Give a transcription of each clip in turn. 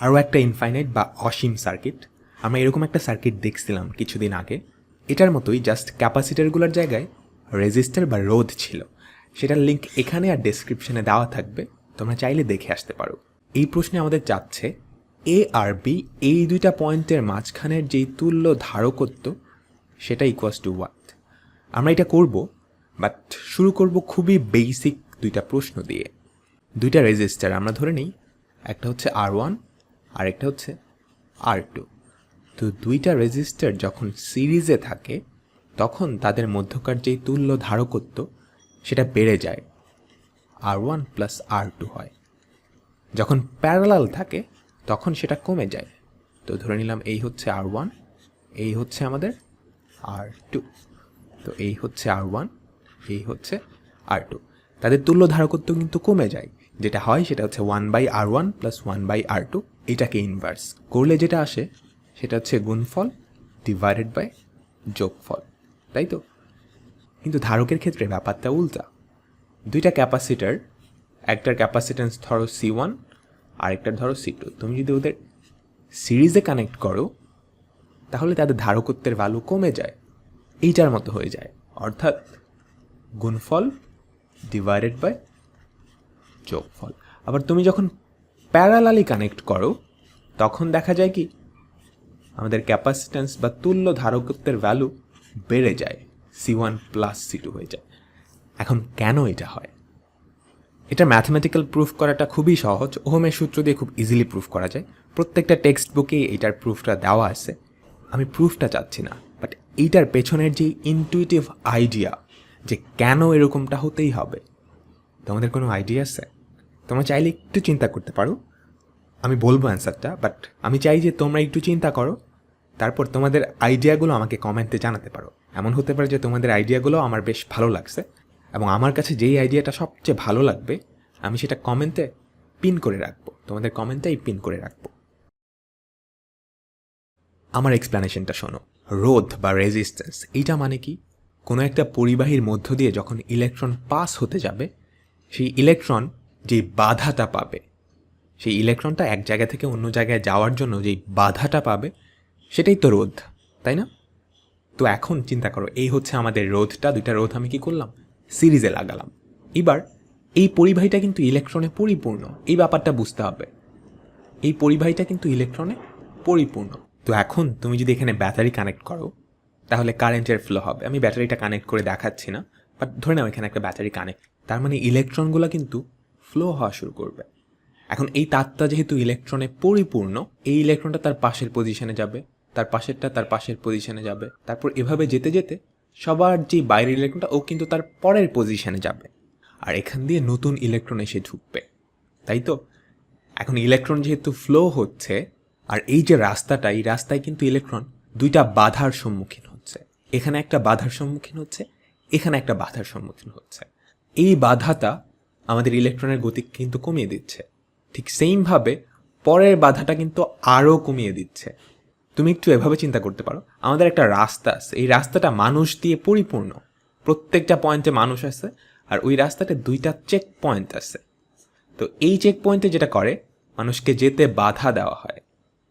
আরও একটা ইনফাইনাইট বা অসীম সার্কিট আমরা এরকম একটা সার্কিট দেখছিলাম কিছুদিন আগে। এটার মতোই জাস্ট ক্যাপাসিটারগুলোর জায়গায় রেজিস্টার বা রোধ ছিল। সেটার লিঙ্ক এখানে আর ডেসক্রিপশনে দেওয়া থাকবে। তোমরা চাইলে দেখে আসতে পারো। এই প্রশ্নে আমাদের চাচ্ছে এ আর বি এই দুইটা পয়েন্টের মাঝখানের যেই তুল্য ধারকত্ব, সেটা ইকুয়াস টু ওয়াট আমরা এটা করব বাট শুরু করব খুবই বেসিক দুইটা প্রশ্ন দিয়ে। দুইটা রেজিস্টার আমরা ধরে নিই। একটা হচ্ছে আর ওয়ান আর একটা হচ্ছে আর টু তো দুইটা রেজিস্টার যখন সিরিজে থাকে, তখন তাদের মধ্যকার যেই তুল্য ধারকত্ব, সেটা বেড়ে যায়। R one plus R two হয়। যখন প্যারালাল থাকে, তখন সেটা কমে যায়। তো ধরে নিলাম এই হচ্ছে আর ওয়ান এই হচ্ছে আমাদের আর টু তো এই হচ্ছে আর ওয়ান এই হচ্ছে আর টু তাদের তুল্য ধারকত্ব কিন্তু কমে যায়। যেটা হয় সেটা হচ্ছে one by R one plus one by R two এটাকে ইনভার্স করলে যেটা আসে, সেটা হচ্ছে গুণফল ডিভাইডেড বাই যোগফল, তাই তো? কিন্তু ধারকের ক্ষেত্রে ব্যাপারটা উল্টা। দুইটা ক্যাপাসিটার, একটার ক্যাপাসিটেন্স ধরো সি ওয়ান আরেকটার ধরো সি টু তুমি যদি ওদের সিরিজে কানেক্ট করো, তাহলে তাদের ধারকত্বের ভ্যালু কমে যায়। এইটার মতো হয়ে যায়। অর্থাৎ গুণফল ডিভাইডেড বাই যোগফল। আবার তুমি যখন প্যারালালি কানেক্ট করো, তখন দেখা যায় কি, আমাদের ক্যাপাসিট্যান্স বা তুল্য ধারকত্বের ভ্যালু বেড়ে যায় C one plus C two হয়ে যায়। এখন কেন এটা হয়? এটা ম্যাথমেটিক্যাল প্রুফ করাটা খুবই সহজ। ওহমের সূত্র দিয়ে খুব ইজিলি প্রুফ করা যায়। প্রত্যেকটা টেক্সট বুকেই এটার প্রুফটা দেওয়া আছে। আমি প্রুফটা চাচ্ছি না বাট এইটার পেছনের যে ইনটুইটিভ আইডিয়া যে কেন এরকমটা হতেই হবে, তোমাদের কোনো আইডিয়া আছে? তোমরা চাইলে একটু চিন্তা করতে পারো। আমি বলব অ্যান্সারটা, বাট আমি চাই যে তোমরা একটু চিন্তা করো। তারপর তোমাদের আইডিয়াগুলো আমাকে কমেন্টে জানাতে পারো। এমন হতে পারে যে তোমাদের আইডিয়াগুলো আমার বেশ ভালো লাগছে এবং আমার কাছে যেই আইডিয়াটা সবচেয়ে ভালো লাগবে, আমি সেটা কমেন্টে পিন করে রাখব। তোমাদের কমেন্টেই পিন করে রাখব। আমার এক্সপ্লেনেশনটা শোনো। রোধ বা রেজিস্ট্যান্স, এইটা মানে কি? কোনো একটা পরিবাহীর মধ্য দিয়ে যখন ইলেকট্রন পাস হতে যাবে, সেই ইলেকট্রন যে বাধাটা পাবে, সেই ইলেকট্রনটা এক জায়গা থেকে অন্য জায়গায় যাওয়ার জন্য যেই বাধাটা পাবে, সেটাই তো রোধ, তাই না? তো এখন চিন্তা করো, এই হচ্ছে আমাদের রোধটা, দুইটা রোধ আমি কি করলাম? সিরিজে লাগালাম। এবার এই পরিবাহীটা কিন্তু ইলেকট্রনে পরিপূর্ণ, এই ব্যাপারটা বুঝতে হবে। এই পরিবাহীটা কিন্তু ইলেকট্রনে পরিপূর্ণ। তো এখন তুমি যদি এখানে ব্যাটারি কানেক্ট করো, তাহলে কারেন্টের ফ্লো হবে। আমি ব্যাটারিটা কানেক্ট করে দেখাচ্ছি না বাট ধরে নাও এখানে একটা ব্যাটারি কানেক্ট। তার মানে ইলেকট্রনগুলো কিন্তু ফ্লো হওয়া শুরু করবে। এখন এই তারটা যেহেতু ইলেকট্রনে পরিপূর্ণ, এই ইলেকট্রনটা তার পাশের পজিশনে যাবে, তার পাশেরটা তার পাশের পজিশনে যাবে। তারপর এভাবে যেতে যেতে সবার যে বাইরের ইলেকট্রনটা ও কিন্তু তার পরের পজিশনে যাবে। আর এখান দিয়ে নতুন ইলেকট্রন এসে ঢুকবে। তাই তো? এখন ইলেকট্রন যেহেতু ফ্লো হচ্ছে, আর এই যে রাস্তাটা, এই রাস্তায় কিন্তু ইলেকট্রন দুইটা বাধার সম্মুখীন হচ্ছে। এখানে একটা বাধার সম্মুখীন হচ্ছে, এখানে একটা বাধার সম্মুখীন হচ্ছে। এই বাধাটা আমাদের ইলেকট্রনের গতি কিন্তু কমিয়ে দিচ্ছে। ঠিক সেইমভাবে পরের বাধাটা কিন্তু আরও কমিয়ে দিচ্ছে। তুমি একটু এভাবে চিন্তা করতে পারো। আমাদের একটা রাস্তা আছে। এই রাস্তাটা মানুষ দিয়ে পরিপূর্ণ। প্রত্যেকটা পয়েন্টে মানুষ আছে আর ওই রাস্তাতে দুইটা চেক পয়েন্ট আছে। তো এই চেক পয়েন্টে যেটা করে, মানুষকে যেতে বাধা দেওয়া হয়।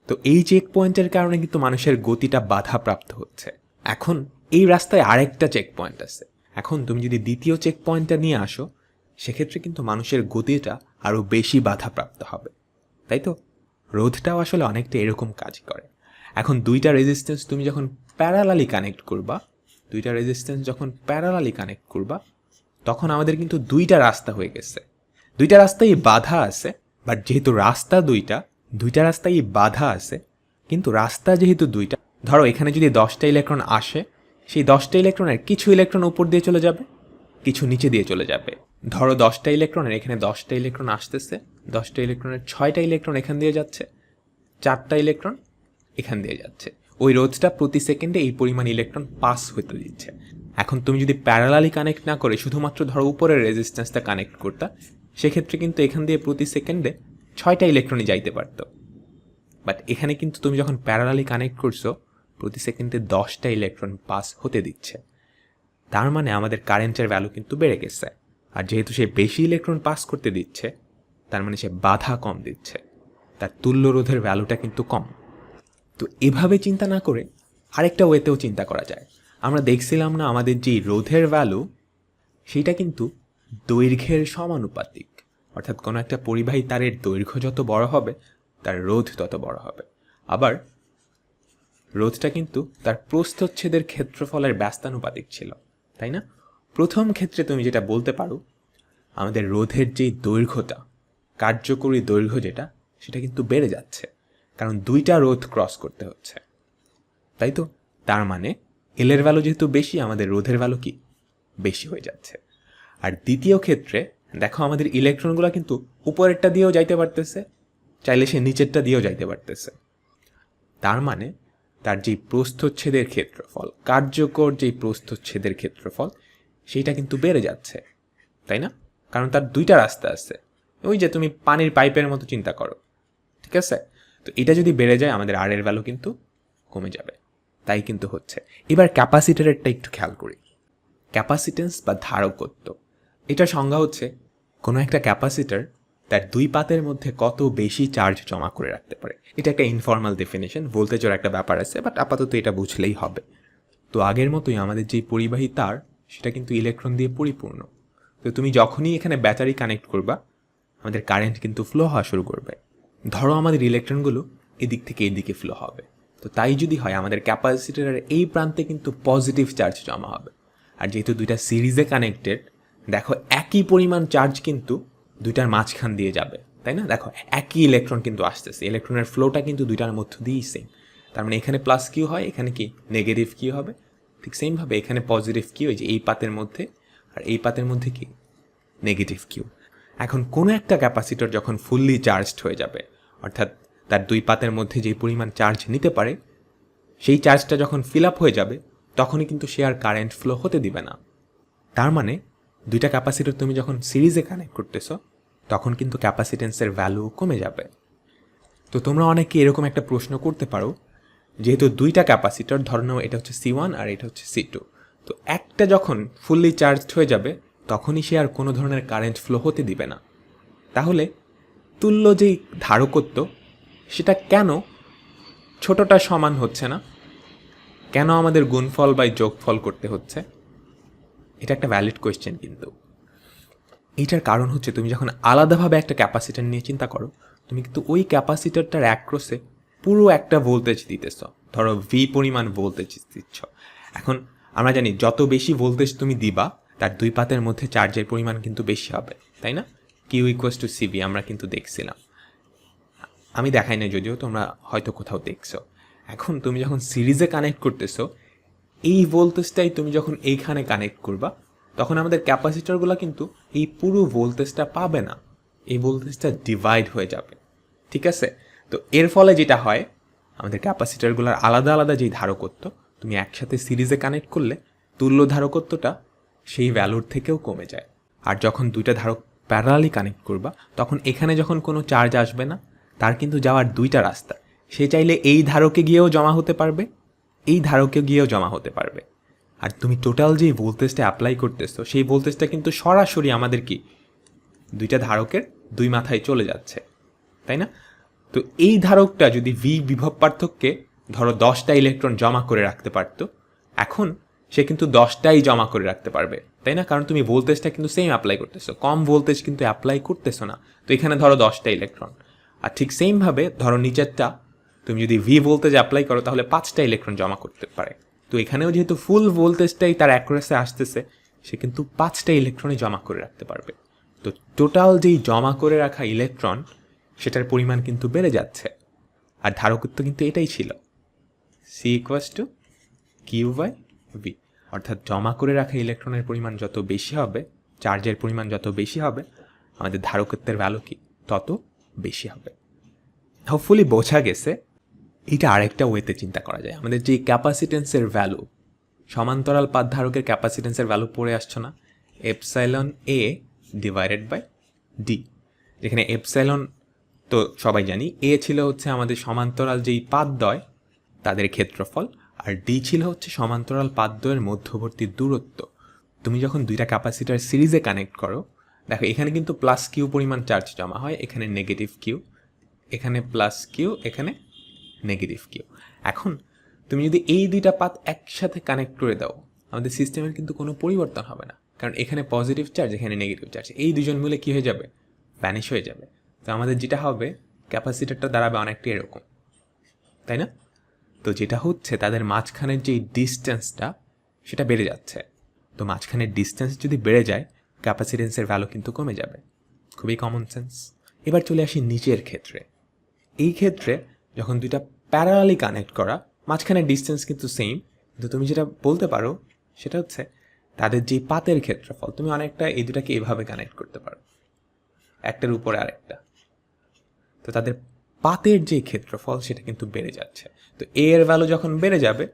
তো এই চেক পয়েন্টের কারণে কিন্তু মানুষের গতিটা বাধাপ্রাপ্ত হচ্ছে। এখন এই রাস্তায় আরেকটা চেক পয়েন্ট আছে। এখন তুমি যদি দ্বিতীয় চেক পয়েন্টটা নিয়ে আসো সেক্ষেত্রে কিন্তু মানুষের গতিটা আরও বেশি বাধাপ্রাপ্ত হবে। তাই তো? রোধটাও আসলে অনেকটা এরকম কাজ করে। এখন দুইটা রেজিস্ট্যান্স তুমি যখন প্যারালালি কানেক্ট করবা, দুইটা রেজিস্ট্যান্স যখন প্যারালালি কানেক্ট করবা, তখন আমাদের কিন্তু দুইটা রাস্তা হয়ে গেছে। দুইটা রাস্তায় বাধা আছে বাট যেহেতু রাস্তা দুইটা দুইটা রাস্তায় বাধা আছে, কিন্তু রাস্তা যেহেতু দুইটা, ধরো এখানে যদি দশটা ইলেকট্রন আসে, সেই দশটা ইলেকট্রনের কিছু ইলেকট্রন উপর দিয়ে চলে যাবে। কিছু নিচে দিয়ে চলে যাবে। ধরো দশটা ইলেকট্রনের এখানে দশটা ইলেকট্রন আসতেছে। দশটা ইলেকট্রনের ছয়টা ইলেকট্রন এখান দিয়ে যাচ্ছে। চারটা ইলেকট্রন এখান দিয়ে যাচ্ছে। ওই রোধটা প্রতি সেকেন্ডে এই পরিমাণ ইলেকট্রন পাস হতে দিচ্ছে। এখন তুমি যদি প্যারালালি কানেক্ট না করে, শুধুমাত্র ধরো উপরের রেজিস্ট্যান্সটা কানেক্ট করতা, সেক্ষেত্রে কিন্তু এখান দিয়ে প্রতি সেকেন্ডে ছয়টা ইলেকট্রনই যাইতে পারতো। বাট এখানে কিন্তু তুমি যখন প্যারালালি কানেক্ট করছ, প্রতি সেকেন্ডে দশটা ইলেকট্রন পাস হতে দিচ্ছে। তার মানে আমাদের কারেন্টের ভ্যালু কিন্তু বেড়ে গেছে। আর যেহেতু সে বেশি ইলেকট্রন পাস করতে দিচ্ছে, তার মানে সে বাধা কম দিচ্ছে। তার তুল্য রোধের ভ্যালুটা কিন্তু কম। তো এভাবে চিন্তা না করে আরেকটা ওয়েতেও চিন্তা করা যায়। আমরা দেখছিলাম না আমাদের যে রোধের ভ্যালু সেটা কিন্তু দৈর্ঘ্যের সমানুপাতিক। অর্থাৎ কোনো একটা পরিবাহী তারের দৈর্ঘ্য যত বড় হবে, তার রোধ তত বড় হবে। আবার রোধটা কিন্তু তার প্রস্থচ্ছেদের ক্ষেত্রফলের ব্যস্তানুপাতিক ছিল। তাই না? প্রথম ক্ষেত্রে তুমি যেটা বলতে পারো, আমাদের রোধের যেই দৈর্ঘ্যটা, কার্যকরী দৈর্ঘ্য যেটা, সেটা কিন্তু বেড়ে যাচ্ছে। কারণ দুইটা রোধ ক্রস করতে হচ্ছে। তাই তো? তার মানে এলের ভ্যালু যেহেতু বেশি, আমাদের রোধের ভ্যালু কি? বেশি হয়ে যাচ্ছে। আর দ্বিতীয় ক্ষেত্রে, দেখো আমাদের ইলেকট্রনগুলো কিন্তু উপরেরটা দিয়েও যাইতে পারতেছে, চাইলে সে নিচেরটা দিয়েও যাইতে পারতেছে। তার মানে তার যেই প্রস্থচ্ছেদের ক্ষেত্রফল, কার্যকর যেই প্রস্থচ্ছেদের ক্ষেত্রফল, সেইটা কিন্তু বেড়ে যাচ্ছে, তাই না? কারণ তার দুইটা রাস্তা আছে। ওই যে তুমি পানির পাইপের মতো চিন্তা করো, ঠিক আছে? তো এটা যদি বেড়ে যায়, আমাদের আর এর ভ্যালু কিন্তু কমে যাবে। তাই কিন্তু হচ্ছে। এবার ক্যাপাসিটারেরটা একটু খেয়াল করি। ক্যাপাসিটেন্স বা ধারকত্ব, এটা সংজ্ঞা হচ্ছে কোনো একটা ক্যাপাসিটার তার দুই পাতের মধ্যে কত বেশি চার্জ জমা করে রাখতে পারে। এটা একটা ইনফর্মাল ডেফিনেশন ভোল্টেজের একটা ব্যাপার আছে বাট আপাতত এটা বুঝলেই হবে। তো আগের মতোই আমাদের যে পরিবাহী তার, সেটা কিন্তু ইলেকট্রন দিয়ে পরিপূর্ণ। তো তুমি যখনই এখানে ব্যাটারি কানেক্ট করবা, আমাদের কারেন্ট কিন্তু ফ্লো হওয়া শুরু করবে। ধরো আমাদের ইলেকট্রনগুলো এদিক থেকে এদিকে ফ্লো হবে। তো তাই যদি হয়, আমাদের ক্যাপাসিটারের এই প্রান্তে কিন্তু পজিটিভ চার্জ জমা হবে। আর যেহেতু দুইটা সিরিজে কানেক্টেড দেখো একই পরিমাণ চার্জ কিন্তু দুইটার মাঝখান দিয়ে যাবে, তাই না? দেখো, একই ইলেকট্রন কিন্তু আসতেছে। ইলেকট্রনের ফ্লোটা কিন্তু দুইটার মধ্য দিয়েই সেম তার মানে এখানে প্লাস কিউ হয়, এখানে কি? নেগেটিভ কিউ হবে। ঠিক সেমভাবে এখানে পজিটিভ কিউ যে এই পাতের মধ্যে, আর এই পাতের মধ্যে কি? নেগেটিভ কিউ এখন কোনো একটা ক্যাপাসিটর যখন ফুললি চার্জড হয়ে যাবে, অর্থাৎ তার দুই পাতের মধ্যে যে পরিমাণ চার্জ নিতে পারে, সেই চার্জটা যখন ফিল আপ হয়ে যাবে, তখনই কিন্তু সে আর কারেন্ট ফ্লো হতে দিবে না। তার মানে দুইটা ক্যাপাসিটর তুমি যখন সিরিজে কানেক্ট করতেছো, তখন কিন্তু ক্যাপাসিটেন্সের ভ্যালু কমে যাবে। তো তোমরা অনেকে এরকম একটা প্রশ্ন করতে পারো, যেহেতু দুইটা ক্যাপাসিটর ধরে নাও এটা হচ্ছে সি ওয়ান আর এটা হচ্ছে সি টু তো একটা যখন ফুললি চার্জড হয়ে যাবে, তখনই সে আর কোনো ধরনের কারেন্ট ফ্লো হতে দিবে না। তাহলে তুল্য যেই ধারকত্ব, সেটা কেন ছোটটা সমান হচ্ছে না? কেন আমাদের গুণফল বাই যোগফল করতে হচ্ছে? এটা একটা ভ্যালিড কোয়েশ্চেন কিন্তু। এটার কারণ হচ্ছে তুমি যখন আলাদাভাবে একটা ক্যাপাসিটার নিয়ে চিন্তা করো, তুমি কিন্তু ওই ক্যাপাসিটারটার অ্যাক্রোসে পুরো একটা ভোল্টেজ দিতেছ। ধরো ভি পরিমাণ ভোল্টেজ দিচ্ছ। এখন আমরা জানি যত বেশি ভোল্টেজ তুমি দিবা, তার দুই পাতের মধ্যে চার্জের পরিমাণ কিন্তু বেশি হবে, তাই না? কিউ ইকুয়াস টু সিবি আমরা কিন্তু দেখছিলাম। আমি দেখাই না যদিও, তোমরা হয়তো কোথাও দেখছ। এখন তুমি যখন সিরিজে কানেক্ট করতেছো এই ভোল্টেজটাই তুমি যখন এইখানে কানেক্ট করবা, তখন আমাদের ক্যাপাসিটারগুলো কিন্তু এই পুরো ভোল্টেজটা পাবে না। এই ভোল্টেজটা ডিভাইড হয়ে যাবে। ঠিক আছে? তো এর ফলে যেটা হয়, আমাদের ক্যাপাসিটারগুলোর আলাদা আলাদা যেই ধারকত্ব, তুমি একসাথে সিরিজে কানেক্ট করলে, তুল্য ধারকত্বটা সেই ভ্যালুর থেকেও কমে যায়। আর যখন দুইটা ধারক প্যারালি কানেক্ট করবা, তখন এখানে যখন কোনো চার্জ আসবে না, তার কিন্তু যাওয়ার দুইটা রাস্তা। সে চাইলে এই ধারকে গিয়েও জমা হতে পারবে এই ধারকে গিয়েও জমা হতে পারবে। আর তুমি টোটাল যেই ভোল্টেজটা অ্যাপ্লাই করতেছো, সেই ভোল্টেজটা কিন্তু সরাসরি আমাদের কি? দুইটা ধারকের দুই মাথায় চলে যাচ্ছে, তাই না? তো এই ধারকটা যদি ভি বিভব পার্থক্যে ধরো দশটা ইলেকট্রন জমা করে রাখতে পারতো, এখন সে কিন্তু দশটাই জমা করে রাখতে পারবে, তাই না? কারণ তুমি ভোল্টেজটা কিন্তু সেম অ্যাপ্লাই করতেছো, কম ভোল্টেজ কিন্তু অ্যাপ্লাই করতেছো না। তো এখানে ধরো দশটা ইলেকট্রন আর ঠিক সেমভাবে ধরো নিচেরটা তুমি যদি ভি ভোল্টেজ অ্যাপ্লাই করো, তাহলে পাঁচটা ইলেকট্রন জমা করতে পারে। তো এখানেও যেহেতু ফুল ভোল্টেজটাই তার অ্যাকুরেসে আসতেছে, সে কিন্তু পাঁচটা ইলেকট্রনে জমা করে রাখতে পারবে। তো টোটাল যেই জমা করে রাখা ইলেকট্রন সেটার পরিমাণ কিন্তু বেড়ে যাচ্ছে। আর ধারকত্ব কিন্তু এটাই ছিল। C equals to Q by V অর্থাৎ জমা করে রাখা ইলেকট্রনের পরিমাণ যত বেশি হবে চার্জের পরিমাণ যত বেশি হবে, আমাদের ধারকত্বের ভ্যালু কি? তত বেশি হবে। হোপফুলি বোঝা গেছে এটা আরেকটা ওয়েতে চিন্তা করা যায়। আমাদের যে ক্যাপাসিটেন্সের ভ্যালু সমান্তরাল পাত ধারকের ক্যাপাসিটেন্সের ভ্যালু পড়ে আসছো না। Epsilon A divided by D যেখানে এপসাইলন তো সবাই জানি এ ছিল হচ্ছে আমাদের সমান্তরাল যেই পাতদ্বয় তাদের ক্ষেত্রফল, আর ডি ছিল হচ্ছে সমান্তরাল পাতদ্বয়ের মধ্যবর্তী দূরত্ব। তুমি যখন দুইটা ক্যাপাসিটার সিরিজে কানেক্ট করো, দেখো এখানে কিন্তু প্লাস কিউ পরিমাণ চার্জ জমা হয়, এখানে নেগেটিভ কিউ এখানে প্লাস কিউ এখানে নেগেটিভ কিউ। এখন তুমি যদি এই দুইটা পাত একসাথে কানেক্ট করে দাও, আমাদের সিস্টেমের কিন্তু কোনো পরিবর্তন হবে না। কারণ এখানে পজিটিভ চার্জ এখানে নেগেটিভ চার্জ এই দুজন মিলে কী হয়ে যাবে? ভ্যানিশ হয়ে যাবে। তো আমাদের যেটা হবে ক্যাপাসিটারটা দাঁড়াবে অনেকটা এরকম। তাই না? তো যেটা হচ্ছে, তাদের মাঝখানের যে ডিস্টেন্সটা সেটা বেড়ে যাচ্ছে। তো মাঝখানের ডিস্টেন্স যদি বেড়ে যায় ক্যাপাসিটেন্সের ভ্যালু কিন্তু কমে যাবে। খুবই কমন সেন্স এবার চলে আসি নিচের ক্ষেত্রে। এই ক্ষেত্রে যখন দুইটা প্যারালালি কানেক্ট করা, মাঝখানে ডিস্টেন্স কিন্তু সেম কিন্তু তুমি যেটা বলতে পারো, সেটা হচ্ছে তাদের যে পাতের ক্ষেত্রফল, তুমি অনেকটা এই দুটাকে এভাবে কানেক্ট করতে পারো। একটার উপরে আরেকটা। তো তাদের পাতের যে ক্ষেত্রফল, সেটা কিন্তু বেড়ে যাচ্ছে। তো এ এর ভ্যালু যখন বেড়ে যাবে,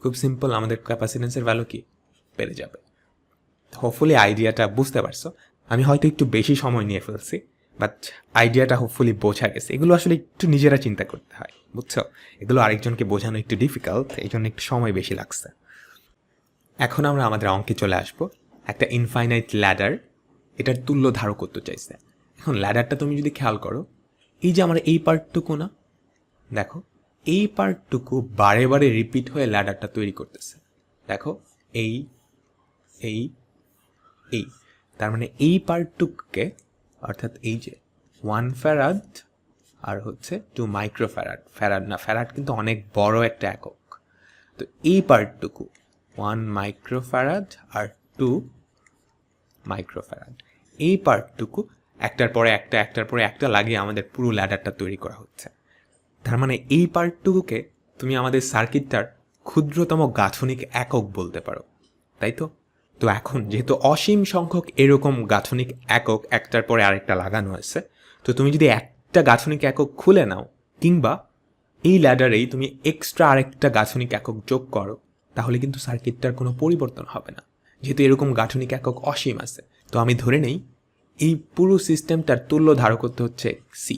খুব সিম্পল আমাদের ক্যাপাসিটেন্সের ভ্যালু কি? বেড়ে যাবে। হোপফুলি আইডিয়াটা বুঝতে পারছ। আমি হয়তো একটু বেশি সময় নিয়ে ফেলছি। বাট আইডিয়াটা হোপফুলি বোঝা গেছে। এগুলো আসলে একটু নিজেরা চিন্তা করতে হয়, বুঝছ? এগুলো আরেকজনকে বোঝানো একটু ডিফিকাল্ট এই জন্য একটু সময় বেশি লাগছে। এখন আমরা আমাদের অঙ্কে চলে আসব। একটা ইনফাইনাইট ল্যাডার এটার তুল্য ধারক করতে চাইছে? এখন ল্যাডারটা তুমি যদি খেয়াল করো, এই যে আমার এই পার্টটুকু না, দেখো, এই পার্টটুকু বারে বারে রিপিট হয়ে ল্যাডারটা তৈরি করতেছে। দেখো, এই এই এই। তার মানে এই পার্টটুকুকে অর্থাৎ এই যে ওয়ান ফ্যারাড আর হচ্ছে টু মাইক্রো ফ্যারাড ফ্যারাড না ফ্যারাড কিন্তু অনেক বড় একটা একক। তো এই পার্টটুকু ওয়ান মাইক্রো ফ্যারাড আর টু মাইক্রো ফ্যারাড এই পার্টটুকু একটার পরে একটা, একটার পরে একটা লাগিয়ে আমাদের পুরো ল্যাডারটা তৈরি করা হচ্ছে। তার মানে এই পার্টটুকুকে তুমি আমাদের সার্কিটটার ক্ষুদ্রতম গাঠনিক একক বলতে পারো। তাই তো? তো এখন যেহেতু অসীম সংখ্যক এরকম গাঠনিক একক একটার পরে আরেকটা লাগানো আছে, তো তুমি যদি একটা গাঠনিক একক খুলে নাও, কিংবা এই ল্যাডারেই তুমি এক্সট্রা আরেকটা গাঠনিক একক যোগ করো, তাহলে কিন্তু সার্কিটটার কোনো পরিবর্তন হবে না। যেহেতু এরকম গাঠনিক একক অসীম আছে, তো আমি ধরে নেই, এই পুরো সিস্টেমটার তুল্য ধারকত্ব হচ্ছে সি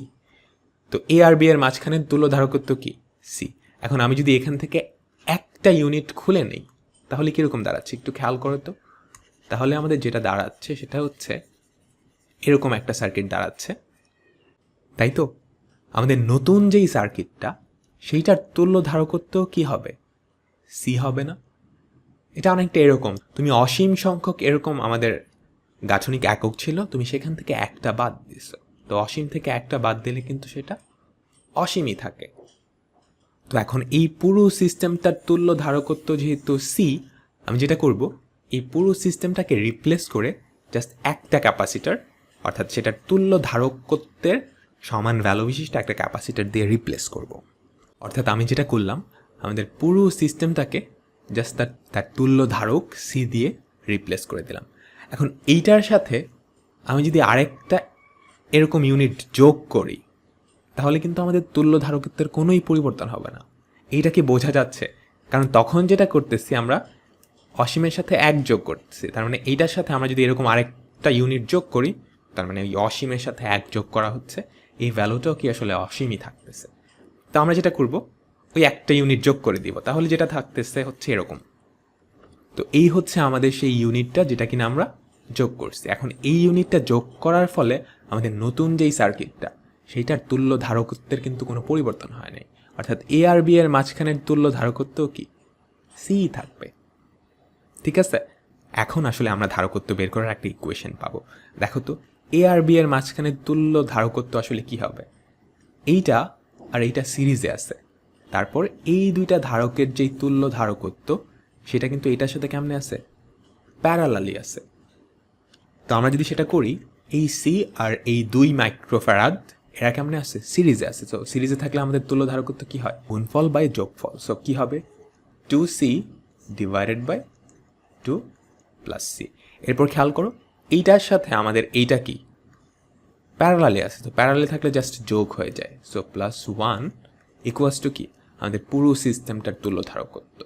তো এ আর বি এর মাঝখানের তুল্য ধারকত্ব কি? সি এখন আমি যদি এখান থেকে একটা ইউনিট খুলে নেই, তাহলে কীরকম দাঁড়াচ্ছে? একটু খেয়াল করো তো। তাহলে আমাদের যেটা দাঁড়াচ্ছে সেটা হচ্ছে এরকম একটা সার্কিট দাঁড়াচ্ছে। তাই তো? আমাদের নতুন যেই সার্কিটটা সেইটার তুল্য ধারকত্ব কি হবে? সি হবে না। এটা অনেকটা এরকম। তুমি অসীম সংখ্যক এরকম আমাদের গাঠনিক একক ছিল, তুমি সেখান থেকে একটা বাদ দিছো। তো অসীম থেকে একটা বাদ দিলে কিন্তু সেটা অসীমই থাকে। তো এখন এই পুরো সিস্টেমটার তুল্য ধারকত্ব যেহেতু সি আমি যেটা করব এই পুরো সিস্টেমটাকে রিপ্লেস করে জাস্ট একটা ক্যাপাসিটার অর্থাৎ সেটার তুল্য ধারকত্বের সমান ভ্যালু বিশিষ্ট একটা ক্যাপাসিটার দিয়ে রিপ্লেস করব। অর্থাৎ আমি যেটা করলাম, আমাদের পুরো সিস্টেমটাকে জাস্ট তার তার তুল্য ধারক সি দিয়ে রিপ্লেস করে দিলাম। এখন এইটার সাথে আমি যদি আরেকটা এরকম ইউনিট যোগ করি, তাহলে কিন্তু আমাদের তুল্য ধারকত্বের কোনোই পরিবর্তন হবে না। এইটা কি বোঝা যাচ্ছে? কারণ তখন যেটা করতেছি আমরা অসীমের সাথে এক যোগ করতেছি। তার মানে এইটার সাথে আমরা যদি এরকম আরেকটা ইউনিট যোগ করি, তার মানে ওই অসীমের সাথে এক যোগ করা হচ্ছে, এই ভ্যালুটাও কি আসলে অসীমই থাকতেছে। তো আমরা যেটা করব, ওই একটা ইউনিট যোগ করে দিব। তাহলে যেটা থাকতেছে হচ্ছে এরকম। তো এই হচ্ছে আমাদের সেই ইউনিটটা যেটা কিনা আমরা যোগ করছি। এখন এই ইউনিটটা যোগ করার ফলে আমাদের নতুন যেই সার্কিটটা সেইটার তুল্য ধারকত্বের কিন্তু কোনো পরিবর্তন হয় নাই। অর্থাৎ এ আর বি এর মাঝখানের তুল্য ধারকত্ব কি? সি থাকবে। ঠিক আছে? এখন আসলে আমরা ধারকত্ব বের করার একটা ইকুয়েশন পাবো। দেখো তো এ আর বি এর মাঝখানে তুল্য ধারকত্ব আসলে কি হবে? এইটা আর এইটা সিরিজে আছে। তারপর এই দুইটা ধারকের যেই তুল্য ধারকত্ব, সেটা কিন্তু এটার সাথে কেমনে আছে? প্যারালালি আছে। তো আমরা যদি সেটা করি, এই সি আর এই দুই মাইক্রোফ্যারাদ এরা কেমনে আছে? সিরিজে আছে। তো সিরিজে থাকলে আমাদের তুল্য ধারকত্ব কী হয়? গুণফল বাই যোগফল। সো কী হবে? Two C divided by two plus C. এরপর খেয়াল করো, এইটার সাথে আমাদের এইটা কি? প্যারালালে আছে। তো প্যারালালে থাকলে জাস্ট যোগ হয়ে যায়। So plus one equals to কি? আমাদের পুরো সিস্টেমটার ধারকত্ব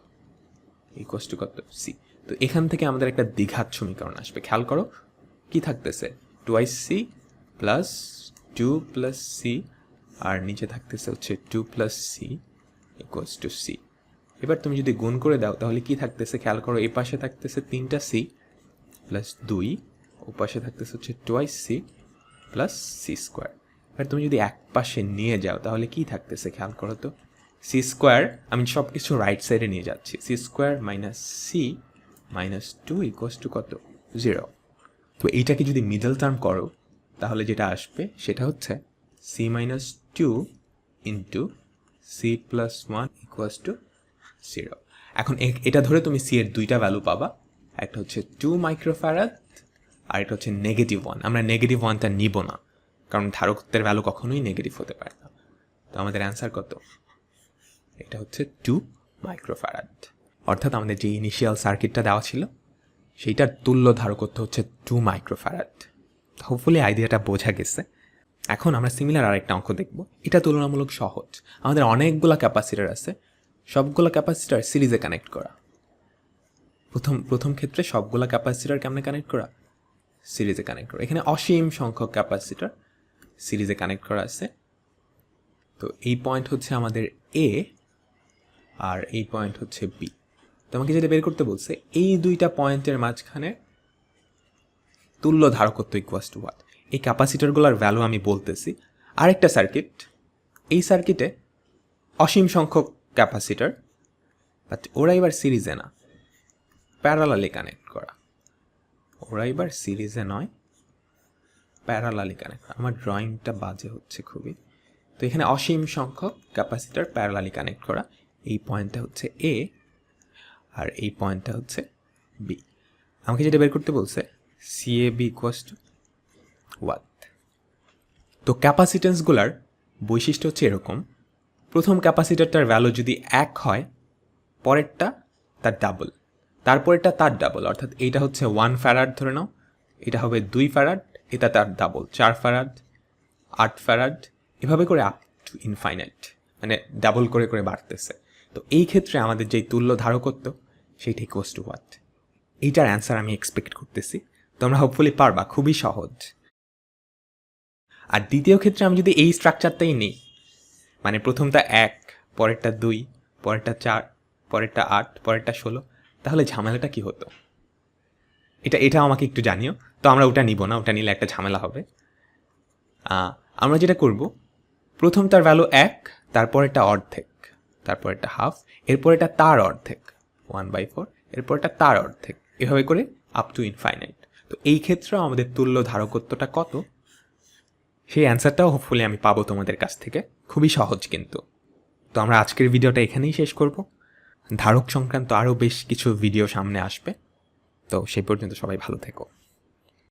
ইকুয়াস টু কত? সি। তো এখান থেকে আমাদের একটা দ্বিঘাত সমীকরণ আসবে। খেয়াল করো, কি থাকতেছে? Twice C plus two plus C আর নিচে থাকতেছে হচ্ছে two plus C equals two C এবার তুমি যদি গুণ করে দাও, তাহলে কি থাকতেছে? খেয়াল করো, এই পাশে থাকতেছে তিনটা সি প্লাস দুই, ও পাশে থাকতেছে হচ্ছে twice C plus C square এবার তুমি যদি এক পাশে নিয়ে যাও, তাহলে কি থাকতেছে? খেয়াল করো তো। সি স্কোয়ার আমি সব কিছু রাইট সাইডে নিয়ে যাচ্ছি। C square minus C minus two equals to কত? জিরো তো এইটাকে যদি মিডল টার্ম করো, তাহলে যেটা আসবে, সেটা হচ্ছে C minus two into C plus one equals to zero এখন এটা ধরে তুমি সি এর দুইটা ভ্যালু পাবা। একটা হচ্ছে টু মাইক্রোফ্যারাদ আর একটা হচ্ছে নেগেটিভ ওয়ান আমরা নেগেটিভ ওয়ানটা নিব না, কারণ ধারকত্বের ভ্যালু কখনোই নেগেটিভ হতে পারে না। তো আমাদের অ্যান্সার কত? এটা হচ্ছে টু মাইক্রোফ্যারাড অর্থাৎ আমাদের যে ইনিশিয়াল সার্কিটটা দেওয়া ছিল, সেইটার তুল্য ধারকত্ব হচ্ছে টু মাইক্রোফ্যারাড হোপফুলি আইডিয়াটা বোঝা গেছে। এখন আমরা সিমিলার আরেকটা অঙ্ক দেখব। এটা তুলনামূলক সহজ। আমাদের অনেকগুলো ক্যাপাসিটার আছে। সবগুলো ক্যাপাসিটার সিরিজে কানেক্ট করা। প্রথম প্রথম ক্ষেত্রে সবগুলো ক্যাপাসিটার কেমনে কানেক্ট করা? সিরিজে কানেক্ট করা। এখানে অসীম সংখ্যক ক্যাপাসিটার সিরিজে কানেক্ট করা আছে। তো এই পয়েন্ট হচ্ছে আমাদের এ আর এই পয়েন্ট হচ্ছে বি তোমাকে যেটা বের করতে বলছে, এই দুইটা পয়েন্টের মাঝখানে তুল্য ধারকত্ব ইকুয়াস টু ওয়াট এই ক্যাপাসিটারগুলোর ভ্যালু আমি বলতেছি। আরেকটা সার্কিট এই সার্কিটে অসীম সংখ্যক ক্যাপাসিটার বাট ওরা এবার সিরিজে না। প্যারালালি কানেক্ট করা। ওরা এবার সিরিজে নয়, প্যারালালি কানেক্ট আমার ড্রয়িংটা বাজে হচ্ছে খুবই। তো এখানে অসীম সংখ্যক ক্যাপাসিটার প্যারালালি কানেক্ট করা। এই পয়েন্টটা হচ্ছে এ আর এই পয়েন্টটা হচ্ছে বি আমাকে যেটা বের করতে বলছে C A B equals to what তো ক্যাপাসিটেন্সগুলার বৈশিষ্ট্য হচ্ছে এরকম। প্রথম ক্যাপাসিটারটার ভ্যালু যদি এক হয়, পরেরটা তার ডাবল তারপরেরটা তার ডাবল অর্থাৎ এইটা হচ্ছে ওয়ান ফ্যারাড ধরে নাও, এটা হবে দুই ফ্যারাড এটা তার ডাবল চার ফ্যারাড আট ফ্যারাড এভাবে করে আপ টু ইনফাইনাইট মানে ডাবল করে করে বাড়তেছে। তো এই ক্ষেত্রে আমাদের যেই তুল্য ধারকত্ব, সেইটা ইকুয়াস টু হোয়াট এইটার অ্যান্সার আমি এক্সপেক্ট করতেছি। তোমরা হোপফুলি পারবা, খুবই সহজ। আর দ্বিতীয় ক্ষেত্রে আমি যদি এই স্ট্রাকচারটাই নিই মানে প্রথমটা এক, পরেরটা দুই, পরেরটা চার, পরেরটা আট, পরেরটা ষোলো। তাহলে ঝামেলাটা কি হতো? এটা এটা আমাকে একটু জানিও। তো আমরা ওটা নিব না, ওটা নিলে একটা ঝামেলা হবে। আমরা যেটা করব প্রথম তার ভ্যালু এক তারপর অর্ধেক তারপর এটা হাফ এরপর এটা তার অর্ধেক ওয়ান বাই ফোর এরপর এটা তার অর্ধেক। এভাবে করে আপ টু ইনফাইনাইট তো এই ক্ষেত্রেও আমাদের তুল্য ধারকত্বটা কত? সেই অ্যান্সারটাও হোপফুলি আমি পাবো তোমাদের কাছ থেকে। খুবই সহজ কিন্তু। তো আমরা আজকের ভিডিওটা এখানেই শেষ করব। ধারক সংক্রান্ত আরও বেশ কিছু ভিডিও সামনে আসবে। তো সেই পর্যন্ত সবাই ভালো থেকো।